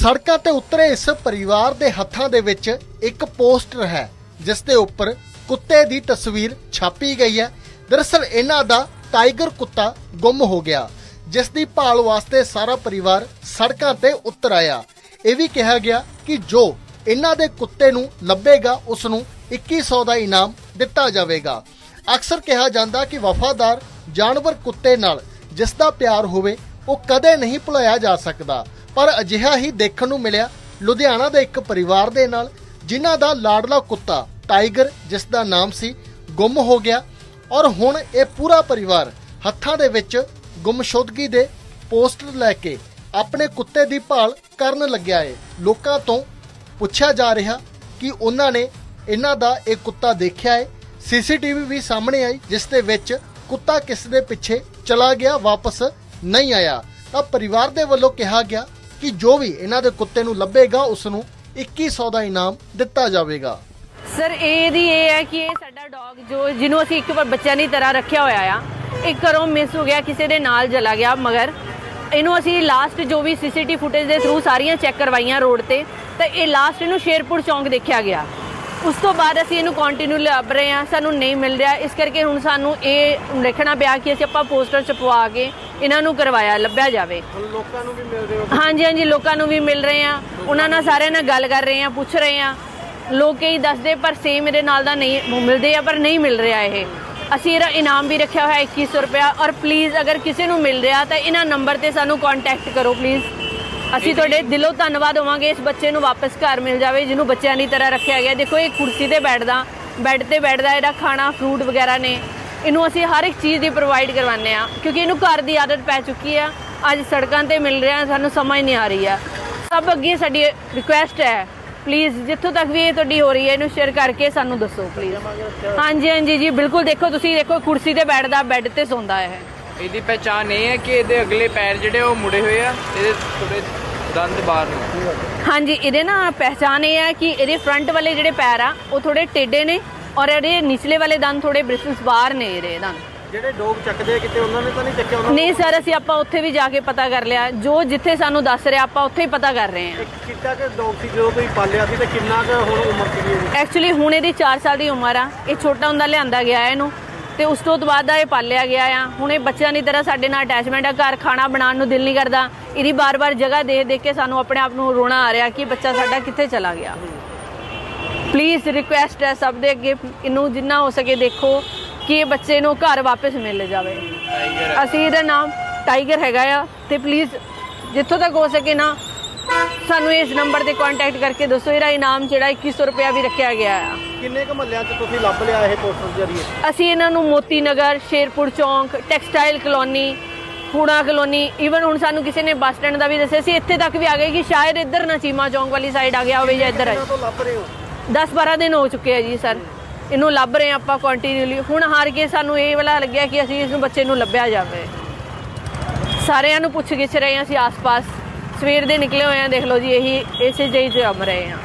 ਸੜਕਾਂ ਤੇ ਉਤਰੇ ਇਸ ਪਰਿਵਾਰ ਦੇ ਹੱਥਾਂ ਦੇ ਵਿੱਚ ਇੱਕ ਪੋਸਟਰ ਹੈ, ਜਿਸ ਦੇ ਉੱਪਰ ਕੁੱਤੇ ਦੀ ਤਸਵੀਰ ਛਾਪੀ ਗਈ ਹੈ। ਦਰਅਸਲ ਇਹਨਾਂ ਦਾ ਟਾਈਗਰ ਕੁੱਤਾ ਗੁੰਮ ਹੋ ਗਿਆ, ਜਿਸ ਦੀ ਭਾਲ ਵਾਸਤੇ ਸਾਰਾ ਪਰਿਵਾਰ ਸੜਕਾਂ ਤੇ ਉਤਰ ਆਇਆ। ਇਹ ਵੀ ਕਿਹਾ ਗਿਆ ਕਿ ਜੋ ਇਹਨਾਂ ਦੇ ਕੁੱਤੇ ਨੂੰ ਲੱਭੇਗਾ ਉਸ ਨੂੰ 2100 ਦਾ ਇਨਾਮ ਦਿੱਤਾ ਜਾਵੇਗਾ। ਅਕਸਰ ਕਿਹਾ ਜਾਂਦਾ ਕਿ ਵਫਾਦਾਰ ਜਾਨਵਰ ਕੁੱਤੇ ਨਾਲ ਜਿਸ ਦਾ ਪਿਆਰ ਹੋਵੇ, ਉਹ ਕਦੇ ਨਹੀਂ ਭੁਲਾਇਆ ਜਾ ਸਕਦਾ। ਪਰ ਅਜਿਹਾ ਹੀ ਦੇਖਣ ਨੂੰ ਮਿਲਿਆ, ਲੁਧਿਆਣਾ ਦੇ ਇੱਕ ਪਰਿਵਾਰ ਦੇ ਨਾਲ, ਜਿਨ੍ਹਾਂ ਦਾ ਲਾਡਲਾ ਕੁੱਤਾ ਟਾਈਗਰ, ਜਿਸ ਦਾ ਨਾਮ ਸੀ ਗੁੰਮ ਹੋ ਗਿਆ, ਔਰ ਹੁਣ ਇਹ ਪੂਰਾ ਪਰਿਵਾਰ ਹੱਥਾਂ ਦੇ ਵਿੱਚ ਗੁੰਮਸ਼ੁਦਗੀ ਦੇ ਪੋਸਟਰ ਲੈ ਕੇ ਆਪਣੇ ਕੁੱਤੇ ਦੀ ਭਾਲ ਕਰਨ ਲੱਗਿਆ ਏ। ਲੋਕਾਂ ਤੋਂ ਪੁੱਛਿਆ ਜਾ ਰਿਹਾ ਕਿ ਉਹਨਾਂ ਨੇ ਇਹਨਾਂ ਦਾ ਇਹ ਕੁੱਤਾ ਦੇਖਿਆ ਏ। ਸੀਸੀਟੀਵੀ ਵੀ ਸਾਹਮਣੇ ਆਈ, ਜਿਸ ਦੇ ਵਿੱਚ ਕੁੱਤਾ ਕਿਸ ਦੇ ਪਿੱਛੇ ਚਲਾ ਗਿਆ, ਵਾਪਸ ਨਹੀਂ ਆਇਆ। ਤਾਂ ਪਰਿਵਾਰ ਦੇ ਵੱਲੋਂ ਕਿਹਾ ਗਿਆ ਕਿ ਜੋ ਵੀ ਇਹਨਾਂ ਦੇ ਕੁੱਤੇ ਨੂੰ ਲੱਭੇਗਾ ਉਸ ਨੂੰ 2100 ਦਾ ਇਨਾਮ ਦਿੱਤਾ ਜਾਵੇਗਾ। ਸਰ ਇਹਦੀ ਇਹ ਹੈ ਕਿ ਇਹ ਸਾਡਾ ਡੌਗ ਜੋ ਜਿਹਨੂੰ ਅਸੀਂ ਇੱਕ ਵਾਰ ਬੱਚਿਆਂ ਦੀ ਤਰ੍ਹਾਂ ਰੱਖਿਆ ਹੋਇਆ ਆ, ਇਹ ਘਰੋਂ ਮਿਸ ਹੋ ਗਿਆ, ਕਿਸੇ ਦੇ ਨਾਲ ਚਲਾ ਗਿਆ, ਮਗਰ ਇਹਨੂੰ ਅਸੀਂ ਲਾਸਟ ਜੋ ਵੀ ਸੀਸੀਟੀ ਫੁਟੇਜ ਦੇ ਥਰੂ ਸਾਰੀਆਂ ਚੈੱਕ ਕਰਵਾਈਆਂ ਰੋਡ ਤੇ, ਤਾਂ ਇਹ ਲਾਸਟ ਇਹਨੂੰ ਸ਼ੇਰਪੁਰ ਚੌਂਕ ਦੇਖਿਆ ਗਿਆ। ਉਸ ਤੋਂ ਬਾਅਦ ਅਸੀਂ ਇਹਨੂੰ ਕੰਟੀਨਿਊ ਲੱਭ ਰਹੇ ਹਾਂ ਸਾਨੂੰ ਨਹੀਂ ਮਿਲ ਰਿਹਾ। ਇਸ ਕਰਕੇ ਹੁਣ ਸਾਨੂੰ ਇਹ ਦੇਖਣਾ ਪਿਆ ਕਿ ਅਸੀਂ ਆਪਾਂ ਪੋਸਟਰ ਛਪਵਾ ਕੇ ਇਹਨਾਂ ਨੂੰ ਕਰਵਾਇਆ ਲੱਭਿਆ ਜਾਵੇ। ਲੋਕਾਂ ਨੂੰ ਵੀ ਮਿਲਦੇ ਹੋ ਹਾਂਜੀ ਹਾਂਜੀ ਲੋਕਾਂ ਨੂੰ ਵੀ ਮਿਲ ਰਹੇ ਆ ਉਹਨਾਂ ਨਾਲ ਸਾਰਿਆਂ ਨਾਲ ਗੱਲ ਕਰ ਰਹੇ ਆ ਪੁੱਛ ਰਹੇ ਆ ਲੋਕ ਕਈ ਦੱਸਦੇ ਪਰ ਸੇਮ ਮੇਰੇ ਨਾਲ ਦਾ ਨਹੀਂ ਮਿਲਦੇ ਆ ਪਰ ਨਹੀਂ ਮਿਲ ਰਿਹਾ ਇਹ। ਅਸੀਂ ਇਹਦਾ ਇਨਾਮ ਵੀ ਰੱਖਿਆ ਹੋਇਆ 2100 ਰੁਪਇਆ। ਔਰ ਪਲੀਜ਼ ਅਗਰ ਕਿਸੇ ਨੂੰ ਮਿਲ ਰਿਹਾ ਤਾਂ ਇਹਨਾਂ ਨੰਬਰ ਤੇ ਸਾਨੂੰ ਕੰਟੈਕਟ ਕਰੋ ਪਲੀਜ਼ ਅਸੀਂ ਤੁਹਾਡੇ ਦਿਲੋਂ ਧੰਨਵਾਦ ਹੋਵਾਂਗੇ ਇਸ ਬੱਚੇ ਨੂੰ ਵਾਪਸ ਘਰ ਮਿਲ ਜਾਵੇ, ਜਿਹਨੂੰ ਬੱਚਿਆਂ ਦੀ ਤਰ੍ਹਾਂ ਰੱਖਿਆ ਗਿਆ। ਦੇਖੋ, ਇਹ ਕੁਰਸੀ ਤੇ ਬੈਠਦਾ, ਬੈੱਡ ਤੇ ਬੈਠਦਾ, ਇਹਦਾ ਖਾਣਾ ਫਰੂਟ ਵਗੈਰਾ ਨੇ। ਇਹਨੂੰ ਅਸੀਂ ਹਰ ਇੱਕ ਚੀਜ਼ ਦੀ ਪ੍ਰੋਵਾਈਡ ਕਰਵਾਉਂਦੇ ਆ ਕਿਉਂਕਿ ਇਹਨੂੰ ਘਰ ਦੀ ਆਦਤ ਪੈ ਚੁੱਕੀ ਆ। ਅੱਜ ਸੜਕਾਂ ਤੇ ਮਿਲ ਰਿਹਾ, ਸਾਨੂੰ ਸਮਝ ਨਹੀਂ ਆ ਰਹੀ ਆ। ਸਭ ਅੱਗੇ ਸਾਡੀ ਰਿਕੁਐਸਟ ਹੈ। ਪਲੀਜ਼ ਜਿੱਥੋਂ ਤੱਕ ਵੀ ਇਹ ਤੁਹਾਡੀ ਹੋ ਰਹੀ ਹੈ, ਇਹਨੂੰ ਸ਼ੇਅਰ ਕਰਕੇ ਸਾਨੂੰ ਦੱਸੋ ਪਲੀਜ਼ ਹਾਂਜੀ ਹਾਂਜੀ ਜੀ, ਬਿਲਕੁਲ ਦੇਖੋ, ਤੁਸੀਂ ਦੇਖੋ, ਕੁਰਸੀ ਤੇ ਬੈਠਦਾ, ਬੈੱਡ ਤੇ ਸੌਂਦਾ ਹੈ। ਇਹਦੀ ਪਹਿਚਾਣ ਇਹ ਹੈ ਕਿ ਇਹਦੇ ਅਗਲੇ ਪੈਰ ਜਿਹੜੇ ਉਹ ਮੁੜੇ ਹੋਏ ਆ ਇਹਦੇ ਥੋੜੇ ਦੰਦ ਬਾਹਰ ਨੇ। ਹਾਂਜੀ ਇਹਦੇ ਨਾ ਪਹਿਚਾਨ ਇਹ ਹੈ ਕਿ ਇਹਦੇ ਫਰੰਟ ਵਾਲੇ ਜਿਹੜੇ ਪੈਰ ਆ ਉਹ ਥੋੜੇ ਟੇਢੇ ਨੇ ਔਰ ਇਹਦੇ ਨਿਚਲੇ ਵਾਲੇ ਦੰਦ ਥੋੜੇ ਬ੍ਰਿਸਲਸ ਬਾਹਰ ਨੇ ਇਹਦੇ ਦੰਦ। ਜਿਹੜੇ ਡੋਗ ਚੱਕਦੇ ਆ ਕਿਤੇ ਉਹਨਾਂ ਨੇ ਤਾਂ ਨਹੀਂ ਚੱਕਿਆ ਉਹਨਾਂ ਨਹੀਂ ਸਰ ਅਸੀਂ ਆਪਾਂ ਉੱਥੇ ਵੀ ਜਾ ਕੇ ਪਤਾ ਕਰ ਲਿਆ। ਜੋ ਜਿੱਥੇ ਸਾਨੂੰ ਦੱਸ ਰਿਹਾ ਆਪਾਂ ਉੱਥੇ ਹੀ ਪਤਾ ਕਰ ਰਹੇ ਹਾਂ। ਇੱਕ ਚਿੱਟਾ ਕਿ ਡੋਗ ਸੀ ਜਦੋਂ ਤੁਸੀਂ ਪਾਲਿਆ ਸੀ ਤੇ ਕਿੰਨਾ ਕੁ ਹੁਣ ਉਮਰ ਸੀਗੀ ਇਹਦੀ ਐਕਚੁਅਲੀ ਹੁਣ ਇਹਦੀ 4 ਸਾਲ ਦੀ ਉਮਰ ਆ। ਇਹ ਛੋਟਾ ਹੁੰਦਾ ਲਿਆਂਦਾ ਗਿਆ ਹੈ ਇਹਨੂੰ। ਤੇ ਉਸ ਤੋਂ ਬਾਅਦ ਇਹ ਪਾਲਿਆ ਗਿਆ ਆ। ਹੁਣ ਇਹ ਬੱਚਿਆਂ ਦੀ ਤਰ੍ਹਾਂ ਸਾਡੇ ਨਾਲ ਅਟੈਚਮੈਂਟ ਆ ਘਰ ਖਾਣਾ ਬਣਾਉਣ ਨੂੰ ਦਿਲ ਨਹੀਂ ਕਰਦਾ। ਇਹਦੀ ਬਾਰ-ਬਾਰ ਜਗ੍ਹਾ ਦੇਖ ਦੇਖ ਕੇ ਸਾਨੂੰ ਆਪਣੇ ਆਪ ਨੂੰ ਰੋਣਾ ਆ ਰਿਹਾ ਕਿ ਬੱਚਾ ਸਾਡਾ ਕਿੱਥੇ ਚਲਾ ਗਿਆ। ਪਲੀਜ਼ ਰਿਕੁਐਸਟ ਹੈ ਸਭ ਦੇ ਅੱਗੇ ਇਹਨੂੰ ਜਿੰਨਾ ਹੋ ਸਕੇ ਦੇਖੋ ਕਿ ਇਹ ਬੱਚੇ ਨੂੰ ਘਰ ਵਾਪਸ ਮਿਲ ਜਾਵੇ। ਅਸੀਂ ਇਹਦਾ ਨਾਮ ਟਾਈਗਰ ਹੈਗਾ ਆ ਤੇ ਪਲੀਜ਼ ਜਿੱਥੋਂ ਤੱਕ ਹੋ ਸਕੇ ਨਾ ਸਾਨੂੰ ਇਸ ਨੰਬਰ ਤੇ ਕੰਟੈਕਟ ਕਰਕੇ ਦੱਸੋ। ਇਹਦਾ ਇਨਾਮ ਜਿਹੜਾ 2100 ਰੁਪਇਆ ਵੀ ਰੱਖਿਆ ਗਿਆ ਆ। ਕਿੰਨੇ ਕੁ ਮਹੱਲਿਆਂ 'ਚ ਤੁਸੀਂ ਲੱਭ ਲਿਆ ਇਹ ਪੋਸਟਰ ਜਰੀਏ? ਅਸੀਂ ਇਹਨਾਂ ਨੂੰ ਮੋਤੀ ਨਗਰ ਸ਼ੇਰਪੁਰ ਚੌਂਕ ਟੈਕਸਟਾਈਲ ਕਲੋਨੀ ਹੂੜਾ ਕਲੋਨੀ ਈਵਨ ਹੁਣ ਸਾਨੂੰ ਕਿਸੇ ਨੇ ਬੱਸ ਸਟੈਂਡ ਦਾ ਵੀ ਦੱਸਿਆ ਸੀ ਇੱਥੇ ਤੱਕ ਵੀ ਆ ਗਏ ਕਿ ਸ਼ਾਇਦ ਇੱਧਰ ਨਾ ਚੀਮਾ ਚੌਂਕ ਵਾਲੀ ਸਾਈਡ ਆ ਗਿਆ ਹੋਵੇ ਜਾਂ ਇੱਧਰ ਆ ਇਹਨਾਂ ਤੋਂ ਲੱਭ ਰਹੇ ਹੋ? 10-12 ਦਿਨ ਹੋ ਚੁੱਕੇ ਆ ਜੀ ਸਰ। ਇਹਨੂੰ ਲੱਭ ਰਹੇ ਆਪਾਂ ਕੰਟੀਨਿਊਲੀ ਹੁਣ ਹਾਰ ਕੇ ਸਾਨੂੰ ਇਹ ਵਾਲਾ ਲੱਗਿਆ ਕਿ ਅਸੀਂ ਇਸ ਨੂੰ ਬੱਚੇ ਨੂੰ ਲੱਭਿਆ ਜਾਵੇ। ਸਾਰਿਆਂ ਨੂੰ ਪੁੱਛ ਗਿੱਛ ਰਹੇ ਹਾਂ ਅਸੀਂ ਆਸ-ਪਾਸ। ਸਵੇਰ ਦੇ ਨਿਕਲੇ ਹੋਏ ਆ ਦੇਖ ਲਓ ਜੀ ਇਹੀ ਇਸੇ ਜਿਹੀ ਅੰਮ ਰਹੇ ਹਾਂ।